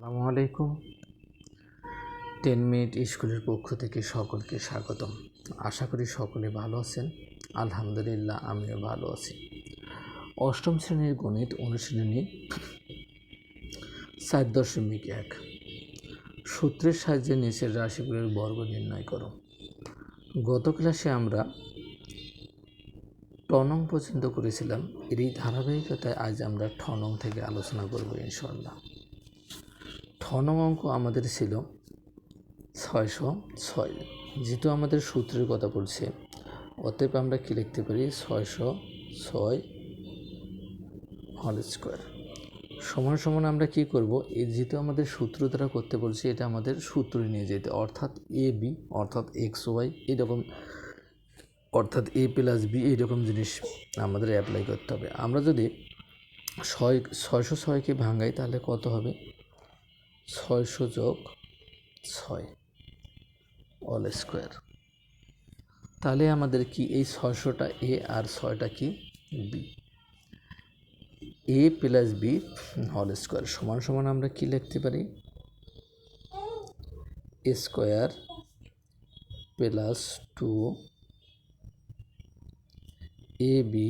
আসসালামু আলাইকুম। Ten minute স্কুলের পক্ষ থেকে সকলকে স্বাগতম। আশা করি সকলে ভালো আছেন। আলহামদুলিল্লাহ, আমিও ভালো আছি। অষ্টম শ্রেণির গণিত অনুশীলনী সাত দশমিক এক। সূত্রের সাহায্যে নিচের রাশিগুলোর বর্গ নির্ণয় করো। গত ক্লাসে আমরা টনং পর্যন্ত করেছিলাম। এর এই ধারাবাহিকতায় আজ আমরা ঠনং থেকে আলোচনা করব ইনশাল্লাহ নং অঙ্ক আমাদের ছিল ছয়শো ছয়। যেহেতু আমাদের সূত্রের কথা বলছে, অতএব আমরা কী লিখতে পারি? ছয়শো ছয় হল স্কোয়ার সমান সমান আমরা কি করব? এই যেহেতু আমাদের সূত্র দ্বারা করতে বলছি, এটা আমাদের সূত্রে নিয়ে যেতে। অর্থাৎ এ বি অর্থাৎ এক্স ওয়াই এরকম অর্থাৎ এ প্লাস বি এইরকম জিনিস আমাদের অ্যাপ্লাই করতে হবে। আমরা যদি ছয়, ছয়শো ছয়কে ভাঙাই, তাহলে কত হবে? ছয়শো যোগ ছয়। অল স্কোয়ার তাহলে আমাদের কি এই ছয়শোটা এ আর ছয়টা কি বি এ প্লাস বি হল স্কোয়ার সমান সমান আমরা কি লিখতে পারি? A square plus two A B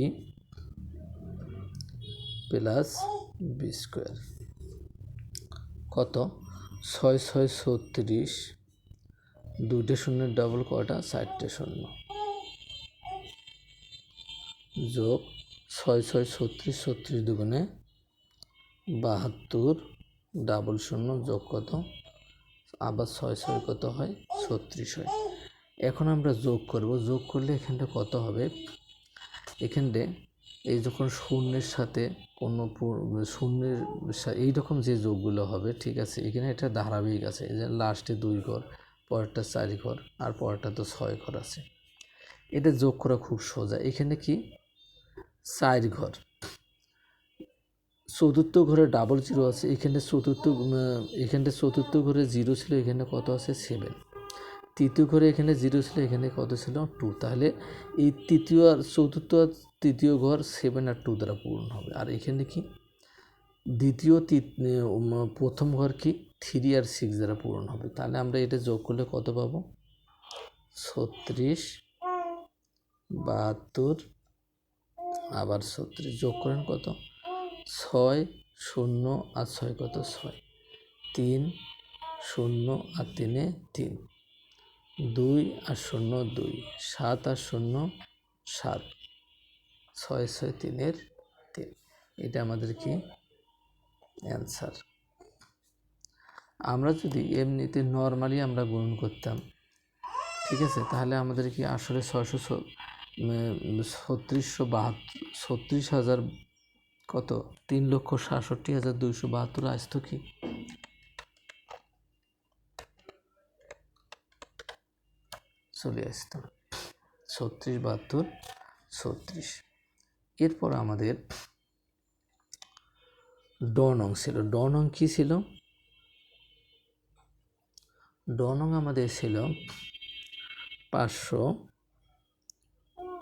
plus B square কত? ছয় ছয়, ছত্রিশ। দুইটা শূন্যের ডবল কটা? চারটে শূন্য। যোগ ছয় ছয়, ছত্রিশ ছত্রিশ দুগুণে বাহাত্তর ডাবল শূন্য, যোগ কত? আবার ছয় ছয় কত হয়? ছত্রিশ হয়। এখন আমরা যোগ করব। যোগ করলে এখানটা কত হবে? এখানটে এই যখন শূন্যের সাথে কোনো শূন্যের এই রকম যে যোগগুলো হবে, ঠিক আছে, এখানে এটা ধারাবাহিক আছে, এই যে লাস্টে দুই ঘর, পরেরটা চার ঘর, আর পরেরটা তো ছয় ঘর আছে। এটা যোগ করা খুব সোজা। এখানে কি? চার ঘর। চতুর্থ ঘরে ডাবল জিরো আছে, এখানে চতুর্থ এখানে চতুর্থ ঘরে জিরো ছিল, এখানে কত আছে? সেভেন তৃতীয় ঘরে এখানে জিরো ছিল, এখানে কত ছিল? টু তাহলে এই তৃতীয় আর চতুর্থ আর তৃতীয় ঘর সেভেন আর টু দ্বারা পূরণ হবে। আর এখানে কি? দ্বিতীয় প্রথম ঘর কি? থ্রি আর সিক্স দ্বারা পূরণ হবে। তাহলে আমরা এটা যোগ করলে কত পাবো? ছত্রিশ, বাহাত্তর, আবার ছত্রিশ। যোগ করেন কত? ছয়, শূন্য আর ছয় কত? ছয়। তিন, শূন্য আর তিনে তিন। দুই আর শূন্য দুই, সাত আর শূন্য সাত, ছয় ছয় তিনের তিন। এটা আমাদের কি? অ্যান্সার। আমরা যদি এমনিতে নর্মালি আমরা গুণন করতাম, ঠিক আছে? তাহলে আমাদের কি আসলে ছয়শো ছত্রিশশো বাহাত্তর ছত্রিশ হাজার কত? তিন লক্ষ সাতষট্টি হাজার দুইশো বাহাত্তর আসতো কি? চলে আসতো ছত্রিশ, বাহাত্তর, ছত্রিশ। এরপর আমাদের ড নং ছিল। ড নং কী ছিল? ড নং আমাদের ছিল পাঁচশো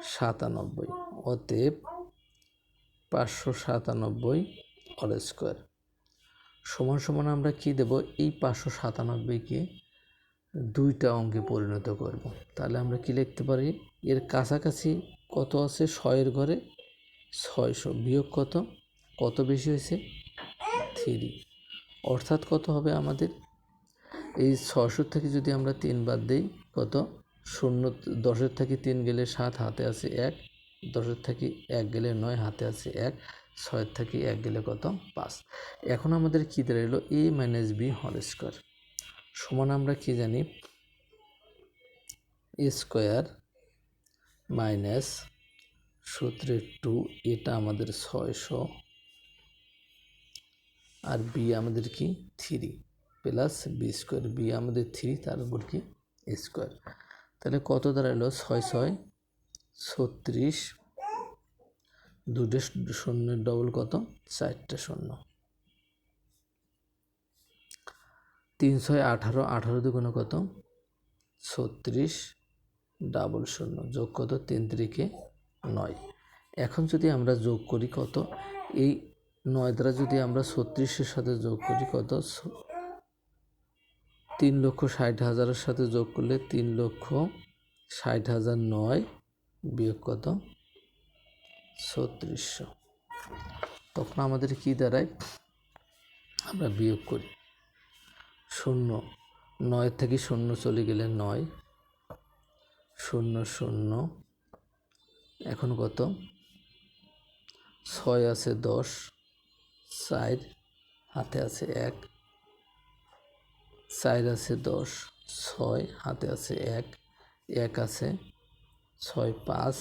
সাতানব্বই। অতএব পাঁচশো সাতানব্বই অল স্কোয়ার। সমান সমান আমরা কি দেব? এই পাঁচশো সাতানব্বইকে দুইটা অঙ্কে পরিণত করব। তাহলে আমরা কি লিখতে পারি? এর কাছাকাছি কত আছে? ছয়ের ঘরে ছয়শো। বিয়োগ কত? কত বেশি হয়েছে? থ্রি। অর্থাৎ কত হবে আমাদের? এই ছশো থেকে যদি আমরা তিন বাদ দিই, কত? শূন্য। দশের থেকে তিন গেলে সাত, হাতে আছে এক। দশের থেকে এক গেলে নয়, হাতে আছে এক। ছয়ের থেকে এক গেলে কত? পাঁচ। এখন আমাদের কী দাঁড়াল? এ মাইনাস বি হল স্কোয়ার সমান আমরা কি জানি? স্কোয়ার মাইনাস সূত্রের টু, এটা আমাদের ছয়শো। আর বি আমাদের কি? Three plus B square, B আমাদের থ্রি, তার উপর কি? স্কোয়ার। তাহলে কত দাঁড়াল? ছয় ছয়, ছত্রিশ। দুটো শূন্যের ডবল কত? চারটে শূন্য। তিন ছয় আঠারো আঠারো দুগুণে কত? ছত্রিশ ডাবল শূন্য, যোগ কত? তিন তিরিকে নয়। এখন যদি আমরা যোগ করি কত? এই নয় দ্বারা যদি আমরা ছত্রিশের সাথে যোগ করি কত? তিন লক্ষ ষাট হাজারের সাথে যোগ করলে তিন লক্ষ ষাট হাজার নয় বিয়োগ কত? ছত্রিশশো। তখন আমাদের কি দাঁড়ায়? আমরা বিয়োগ করি। শূন্য। নয় থেকে শূন্য চলে গেলে নয়। শূন্য শূন্য। এখন কত? ছয় আছে দশ। চার হাতে আছে এক। চার আছে দশ। ছয় হাতে আছে এক। এক আছে ছয় পাঁচ।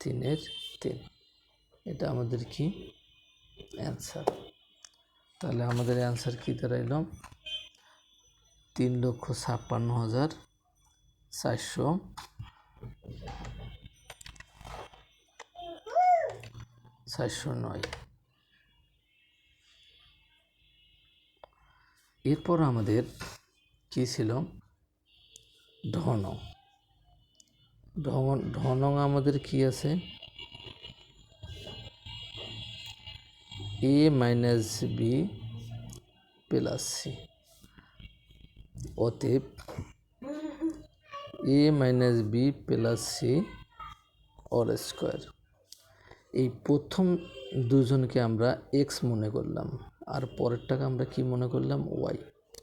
তিনের তিন। এটা আমাদের কি? অ্যান্সার। তাহলে আমাদের অ্যান্সার কী দাঁড়াইল? তিন লক্ষ ছাপ্পান্ন হাজার চারশো। চারশো নয়। এরপর আমাদের কি ছিল? ধন। ধন আমাদের কি আছে? A minus B plus C. অতএব A minus B plus C all square. এই প্রথম দুজনকে আমরা এক্স মনে করলাম, আর পরেরটাকে আমরা কি মনে করলাম? ওয়াই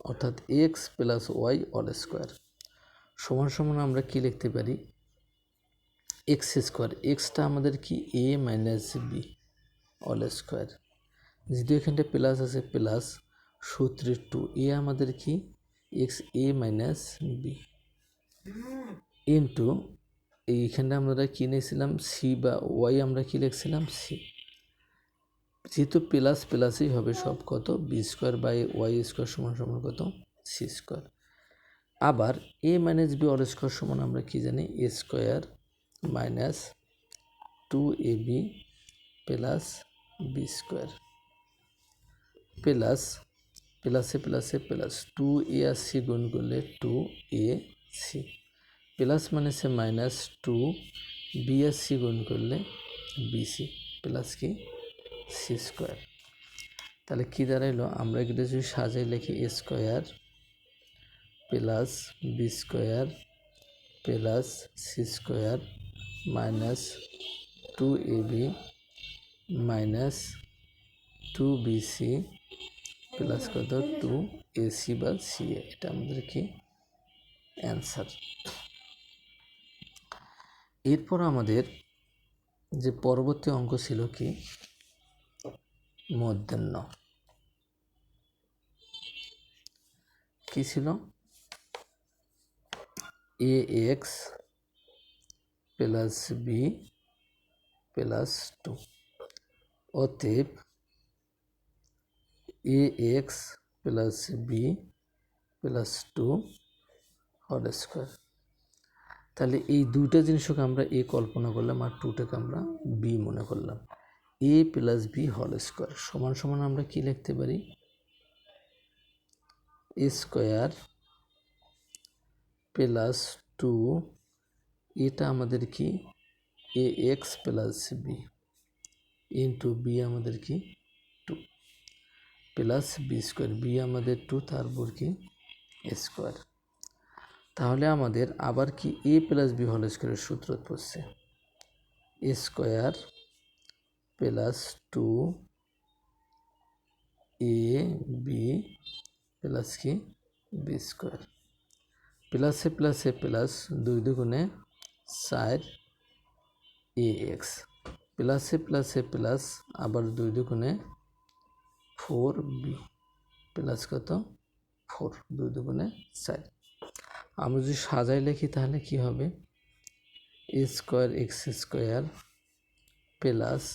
অর্থাৎ X plus Y all square. সমান সমান আমরা কি লিখতে পারি? X square. এক্সটা আমাদের কি? A minus B all square. যেহেতু এখানটা প্লাস আছে, প্লাস সূত্রের টু এ আমাদের কি? X A minus B. Into এইখানটা আমরা কি নিয়েছিলাম? সি বা ওয়াই আমরা কি লিখছিলাম? সি। যেহেতু প্লাস প্লাসই হবে সব কত? B square by Y square সমান সমান কত? C square. আবার A minus B all square সমান আমরা কি জানি? A square minus two A B plus B square. Plus প্লাসে প্লাসে প্লাস টু এ আর সি গুণ করলে টু এ সি। প্লাস মানে সে মাইনাস টু বি আর সি গুণ করলে বিসি প্লাস কি? C square. তাহলে কী দাঁড়াইলো? আমরা এটা যদি সাজাই লিখি, A square plus B square plus C square minus two A B minus two BC plus কত? টু এসি বা সি এটা আমাদের অ্যান্সার এরপর আমাদের যে পরবর্তী অঙ্ক ছিল কি? মধ্যাহ্ন। কি ছিল? A X plus B plus two অতএব A X plus B plus two হল স্কোয়ার তাহলে এই দুইটা জিনিসকে আমরা এ কল্পনা করলাম আর টুটাকে আমরা বি মনে করলাম। এ প্লাস বি হল স্কোয়ার সমান সমান আমরা কি লিখতে পারি? এ স্কোয়ার প্লাস টু এটা আমাদের কি? A X plus B into B আমাদের কি? প্লাস বি স্কোয়ার, বি আমাদের টু, তারপর কি? স্কোয়ার। তাহলে আমাদের আবার কি এ প্লাস বি হল স্কোয়ারের সূত্র পড়ছে? A square plus two A B plus কি? B square. প্লাসে প্লাসে প্লাস দুই দুগুণে চার এ এক্স। প্লাসে প্লাসে প্লাস আবার দুই দুগুণে ফোর বি প্লাস কত? ফোর, দুই দুগুণে চার। আমরা যদি সাজাই লিখি তাহলে কি হবে? A square X square plus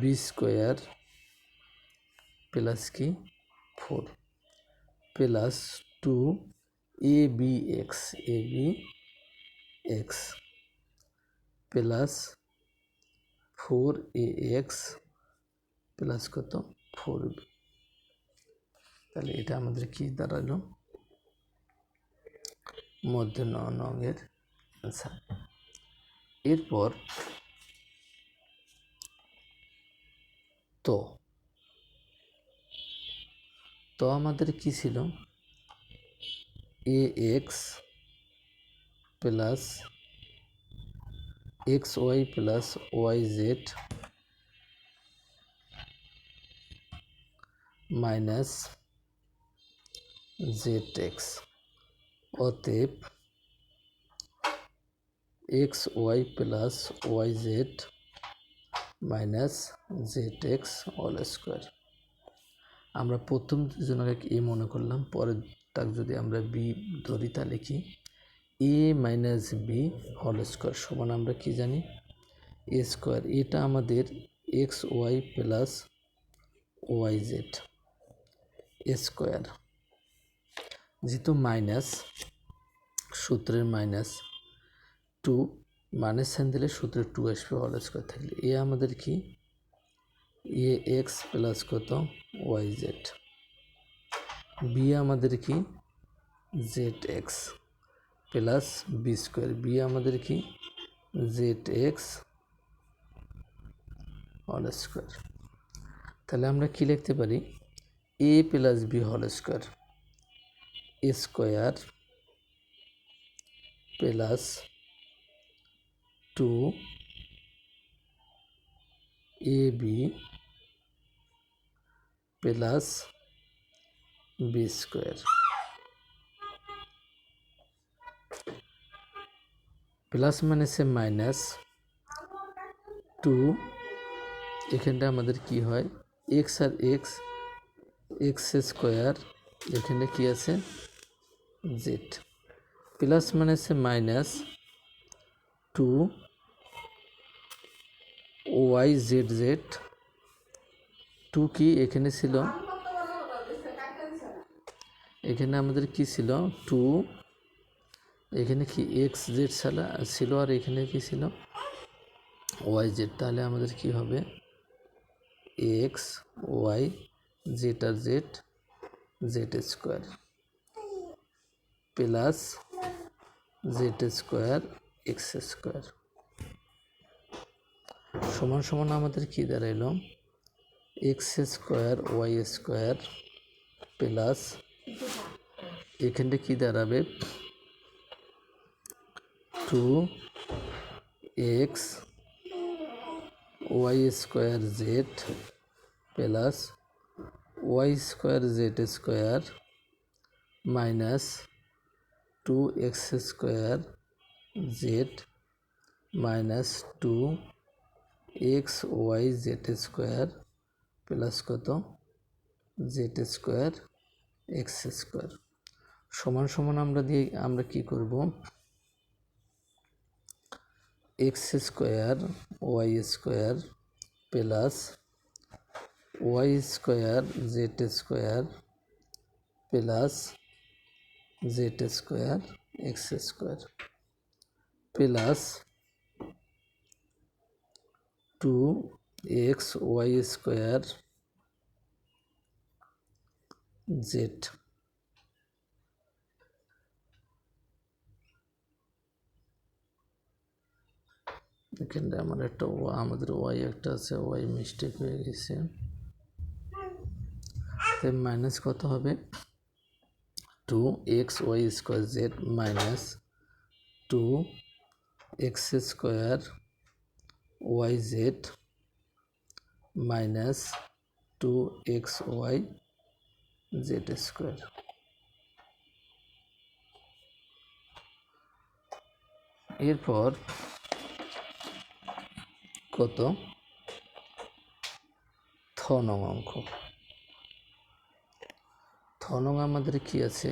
B square plus কি? Four plus two A B X, A B X plus four A X plus কত? ফোর বি তাহলে এটা আমাদের কি দাঁড়াল? মধ্যে ন নঙের অ্যান্সার এরপর তো তো আমাদের কি ছিল? A X plus X Y plus Y Z minus Z X অতএব X Y plus Y Z minus Z X all square. আমরা প্রথম দুজনকে এ মনে করলাম? পরের তাক যদি আমরা বি ধরি তাহলে কি? এ মাইনাস বি হল স্কোয়ার সমান আমরা কি জানি? A square. এটা আমাদের X Y plus Y Z. Square, যেহেতু মাইনাস, সূত্রের মাইনাস টু, মাইনাস সাইন দিলে সূত্রে টু আসবে হল স্কোয়ার থাকলে। এ আমাদের কি? এ এক্স প্লাস কত? ওয়াই জেড বি আমাদের কি? Z X plus B square B আমাদের কি? জেড এক্স হল স্কোয়ার তাহলে আমরা কি লিখতে পারি? এ প্লাস বি হল square square plus two A B plus B square plus মানে সে মাইনাস টু এখানটা আমাদের কি হয়? এক্স আর এক্স এক্স স্কোয়ার এখানে কি আছে? জেড প্লাস মানে সে minus two Y Z Z two কি এখানে ছিল? এখানে আমাদের কি ছিল? টু এখানে কি এক্স জেড সালা ছিল আর এখানে কি ছিল? ওয়াই জেড তাহলে আমাদের কি হবে? এক্স ওয়াই আর Z Z square plus Z square X square. সমান সমান আমাদের কি দাঁড়াইল? X square, Y square plus এখানটা কি দাঁড়াবে? Two X, Y square Z plus Y square Z square minus two X square Z minus two X Y Z square plus কত? Z square X square. সমান সমান আমরা দিয়ে আমরা কি করব? X square Y square plus Y square Z square plus Z square X square plus two X Y square Z. এখানে আমার একটা আমাদের ওয়াই একটা আছে, ওয়াই মিস্টেক হয়ে গেছে। তাই মাইনাস কত হবে? Two X Y square Z minus two X square Y Z minus two X Y Z square এরপর কত? থ নং অঙ্ক। থ নং আমাদের কি আছে?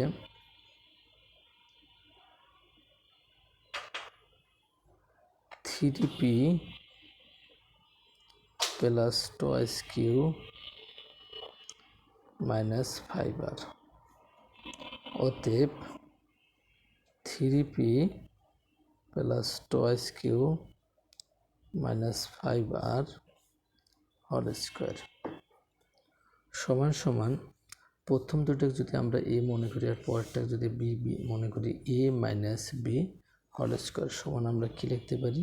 Three P plus twice Q minus fiber. অতএব three P plus twice Q minus five R হল স্কোয়ার। সমান সমান প্রথম দুটোকে যদি আমরা এ মনে করি আর পরেরটা যদি বি বি মনে করি এ মাইনাস বি হল স্কোয়ার সমান আমরা কী লিখতে পারি?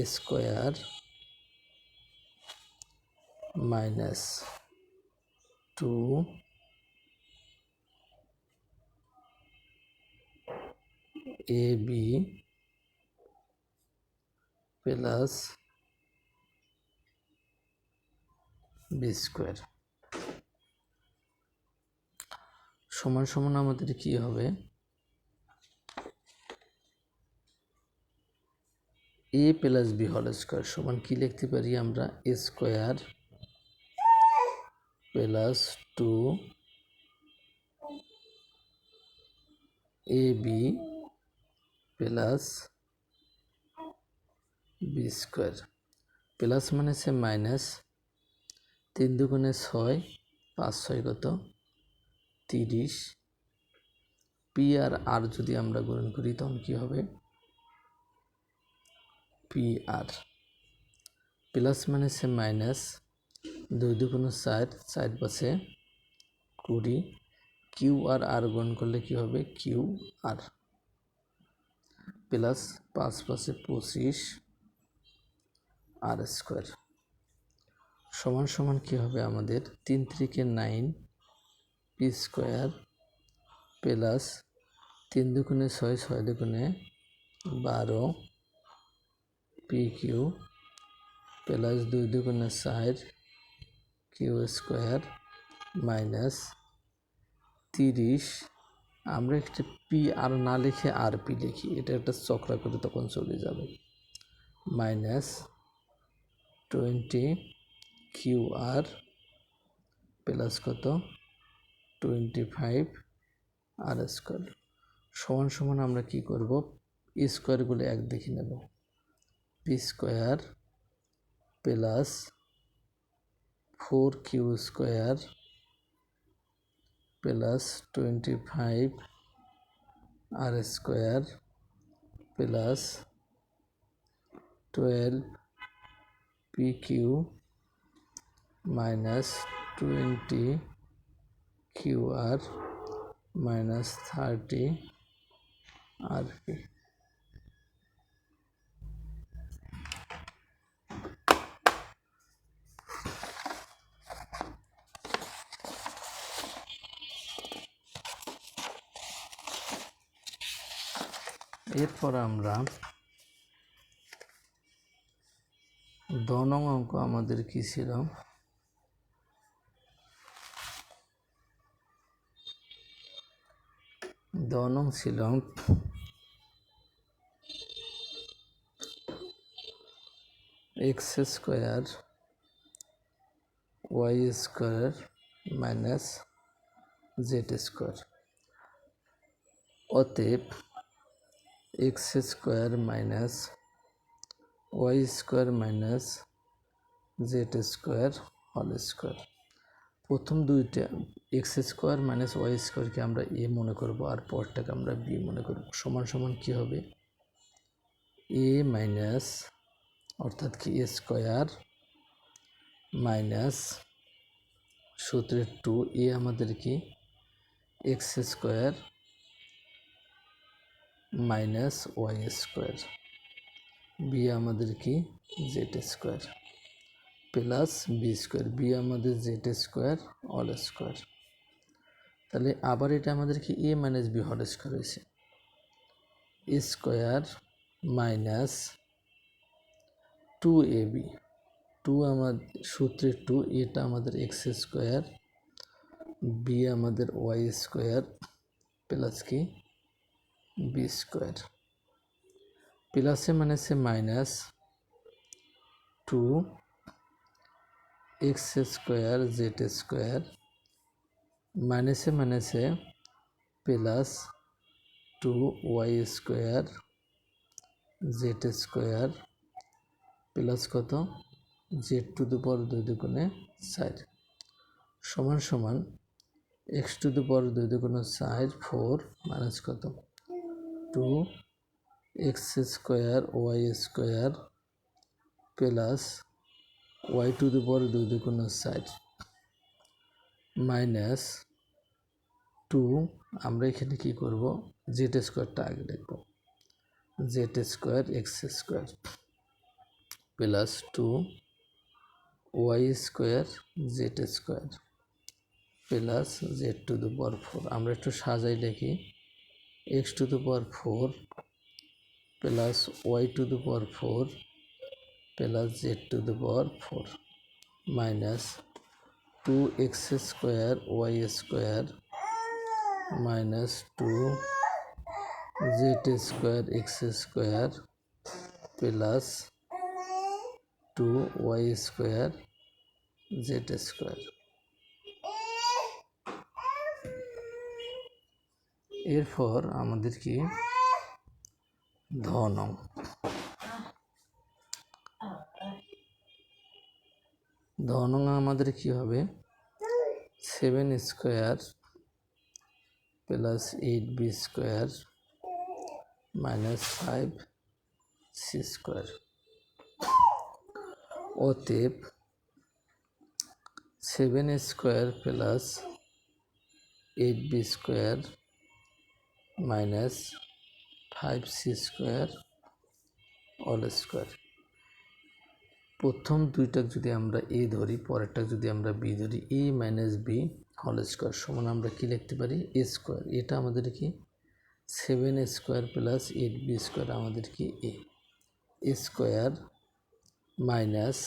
A square minus two A B plus B square সমান সমান আমাদের কি হবে? এ প্লাস বি হল স্কোয়ার সমান কি লিখতে পারি আমরা? A square plus two A B plus B square plus মানে সে মাইনাস তিন দুগুণে ছয়, পাঁচ ছয় কত? তিরিশ। পি আর আর যদি আমরা গ্রহণ করি, তখন কী হবে? পি আর প্লাস মানে সে মাইনাস দুই দুগুণ চার চার পাশে কুড়ি। কিউ আর আর গ্রহণ করলে কি হবে? কিউ আর প্লাস পাঁচ পাশে পঁচিশ আর স্কোয়ার সমান সমান কী হবে আমাদের? তিন ত্রিকে নাইন পি স্কোয়ার প্লাস তিন দুগুণে ছয় ছয় দুগুণে বারো পি কিউ প্লাস দুই দুগুণে চার কিউ স্কোয়ার মাইনাস তিরিশ। আমরা একটা পি আর না লিখে আর পি লিখি, এটা একটা চক্রা করে তখন চলে যাবে। Minus twenty Q R plus কত? টোয়েন্টি ফাইভ আর স্কোয়ার সমান সমান আমরা কি করব? স্কোয়ারগুলো এক দেখে নেব। P square plus four Q square plus twenty five R square plus twelve P Q minus twenty Q R minus thirty R P এরপর আমরা দ নং অঙ্ক আমাদের কি ছিল? দ নং ছিল X square Y square minus Z square অতএব X square minus Y square minus Z square হল স্কোয়ার প্রথম দুইটা এক্স স্কোয়ার মাইনাস ওয়াই স্কোয়ারকে আমরা এ মনে করব আর পরটাকে আমরা বি মনে করব। সমান সমান কী হবে? এ মাইনাস, অর্থাৎ কি এ স্কোয়ার মাইনাস সূত্রের টু এ আমাদের কি? X square minus Y square. B আমাদের কি? Z square. Plus B square B আমাদের জেড স্কোয়ার অল স্কোয়ার। তাহলে আবার এটা আমাদের কি এ মাইনাস বি হল স্কোয়ার হয়েছে। A square minus two A B two আমাদের সূত্রে টু এটা আমাদের এক্স স্কোয়ার বি আমাদের ওয়াই স্কোয়ার, প্লাস কি? B square. প্লাসে মানে সে minus two X square Z square মাইনাসে মাইনাসে plus two Y square Z square plus কত? জেড টু দু পর দুই দুগুণে চার। সমান সমান এক্স টু দু দুই দুগুণে চার, ফোর মাইনাস কত? Two x square y square plus y to the power দুই দুগুণ ষাট মাইনাস টু আমরা এখানে কি করব? জেড স্কোয়ারটা আগে লিখব z square x square plus two y square z square plus z to the power four আমরা একটু সাজাই লিখি x to the power four plus y to the power four plus z to the power four minus two x square y square minus two z square x square plus two y square z square. এরপর আমাদের কি ধন ধন আমাদের কি হবে? Seven square plus eight b square minus five c square অতএব seven square plus eight b square minus five c square whole square প্রথম দুইটা যদি আমরা এ ধরি, পরেরটা যদি আমরা বি ধরি, a minus b whole square সমান আমরা কি লিখতে পারি? এ স্কোয়ার এটা আমাদের কি? Seven square plus eight b square আমাদের কি? A square minus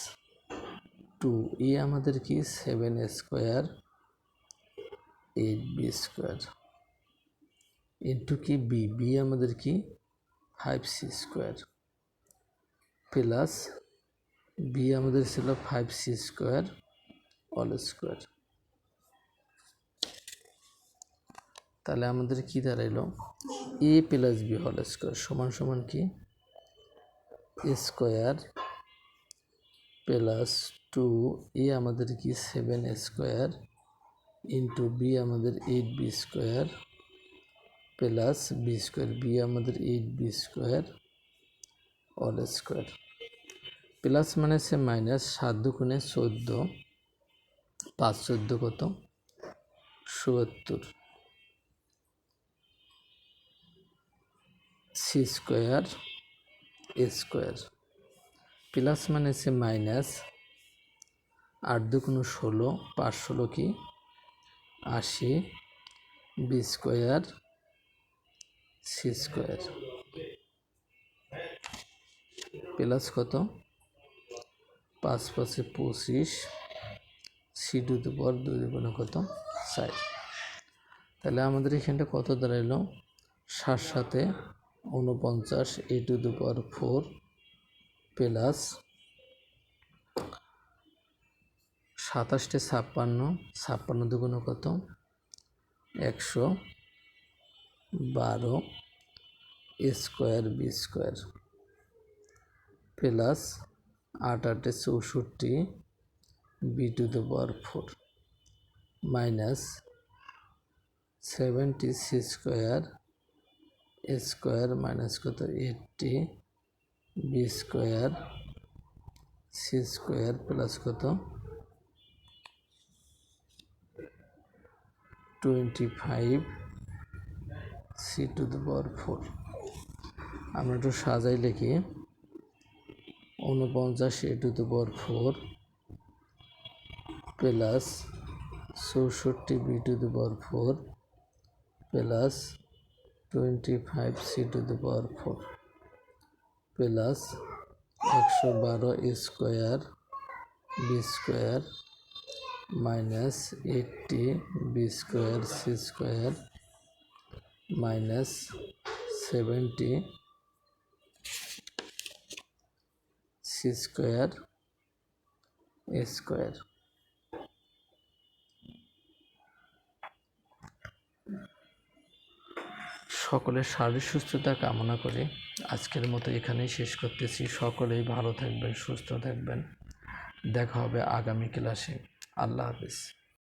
two a আমাদের কি? Seven square eight b square into কি? বি বি আমাদের কি? Five c square plus b আমাদের ছিল five c square whole square তাহলে আমাদের কি দাঁড়াইলো? A plus b whole square সমান সমান কি? স্কোয়ার প্লাস টু এ আমাদের কি? সেভেন স্কোয়ার ইন্টু বি আমাদের eight b square plus b square b আমাদের eight b square whole square plus মানে সে মাইনাস সাত দুগুণে চোদ্দ, পাঁচ চোদ্দ কত? সত্তর c square, a square. Plus মানে সে মাইনাস আট দুগুণ ষোলো, পাঁচ ষোলো কি? আশি। B square, c square. Plus কত? পাঁচ পাঁচে পঁচিশ, সি টু দি পাওয়ার দুই দুগুণে কত? ষাট তাহলে আমাদের এখানটা কত দাঁড়াইলো? সাত সাথে উনপঞ্চাশ a to the power four plus সাতাশটে ছাপ্পান্ন ছাপ্পান্ন দুগুণ কত? একশো বারো স্কোয়ার বি স্কোয়ার প্লাস আট আটে চৌষট্টি b to the power four minus seventy c square square minus কত? Eighty b square c square plus কত? Twenty five c to the power four. আমরা একটু সাজাই লিখি। উনপঞ্চাশ a to the power four plus চৌষট্টি, b to the power four plus twenty five c to the power four plus একশো বারো square, b square minus eighty, b square, c square minus seventy c square square. সকলের শারীরিক সুস্থতা কামনা করে আজকের মতো এখানেই শেষ করতেছি। সকলেই ভালো থাকবেন, সুস্থ থাকবেন। দেখা হবে আগামী ক্লাসে। আল্লাহ হাফিজ।